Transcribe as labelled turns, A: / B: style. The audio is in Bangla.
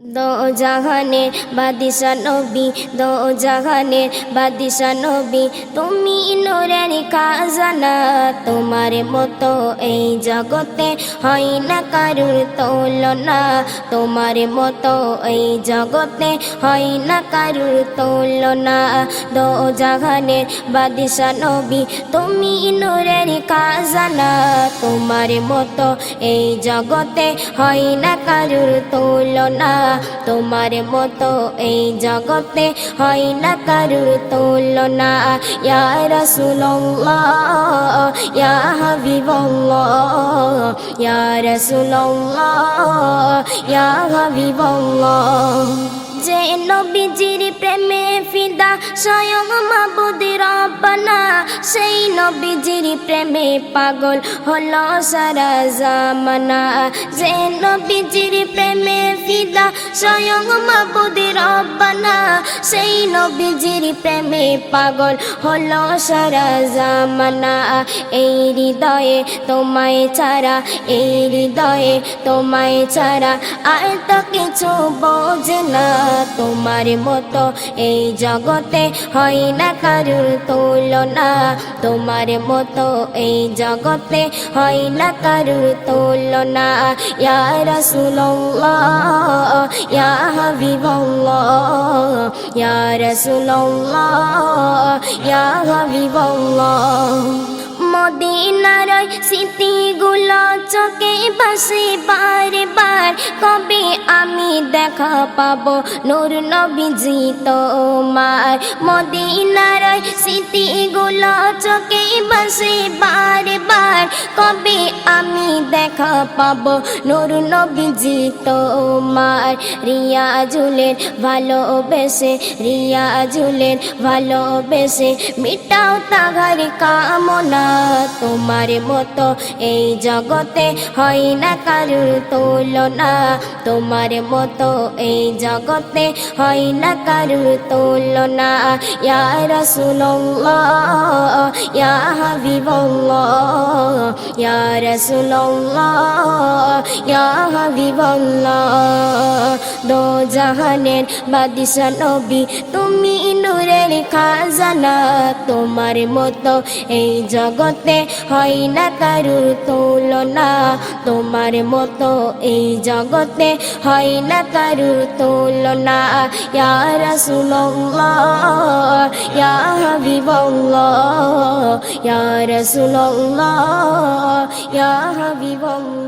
A: দো জাহানের বাদিশা নবী, দো জাহানের বাদিশা নবী, তুমি নোরের কাজানা তোমার মতো এই জগতে হয় না কারুর তুলনা, তোমার মতো এই জগতে হয় না কারুর তুলনা। দো জাহানের বাদিশা নবী, তুমি নোরের কাজানা তোমার মতো এই জগতে হয় না কারুর তুলনা। তোমার মতো এই জগতে হয় না কারুর তুলনা। ইয়া রাসূলুল্লাহ, ইয়া হাবিবাল্লাহ যে নবীজির প্রেমে ফিদা স্বয়ং সেই নবীজির প্রেমে পাগল হলো সারা জামানা। যে নবীজির প্রেমে ফিদা স্বয়ং মাবুদি রব্বানা সেই নবীজির প্রেমে পাগল হলো সারা জামানা। এই হৃদয়ে তোমায় ছাড়া, এই হৃদয়ে তোমায় ছাড়া আর তো কিছু বোঝে না। তোমার মতো এই জগতে হয় না কারুর তুলনা। তোমার মতো এই জগতে হয় না কারুর তুলনা। ইয়া রাসূলুল্লাহ। ইয়া হাবিবাল্লাহ ইয়া রাসূলুল্লাহ ইয়া হাবিবাল্লাহ মদিনার স্মৃতিগুলো চোখে বাসে বারে কবে আমি দেখা পাবো নূর নবীজি তোমার? মদিনার স্মৃতিগুলো চোখে বাসে বারে বার কবে আমি দেখা পাবো? নূর নবীজি তোমার রিয়া ভালোবেসে রিয়া ঝুলের ভালোবেসে মিটাও তাহার কামনা। তোমার মতো এই জগতে হয় না কারুর তুলনা। তোমার মতো এই জগতে হয় না কারুর তুলনা। ইয়া রাসূলুল্লাহ, ইয়া হাবিবাল্লাহ। ইয়া রাসূলুল্লাহ ইয়া হাবিবাল্লাহ দো জাহানের বাদিশা নবী তুমি নূরের খাজানা তোমার মতো এই জগতে হয় না কারুর তুলনা তোমার মতো এই জগতে হয় না কারুর তুলনা ইয়া রাসূলুল্লাহ ইয়া হাবিবাল্লাহ ইয়া রাসূলুল্লাহ ইয়া হাবিবাল্লাহ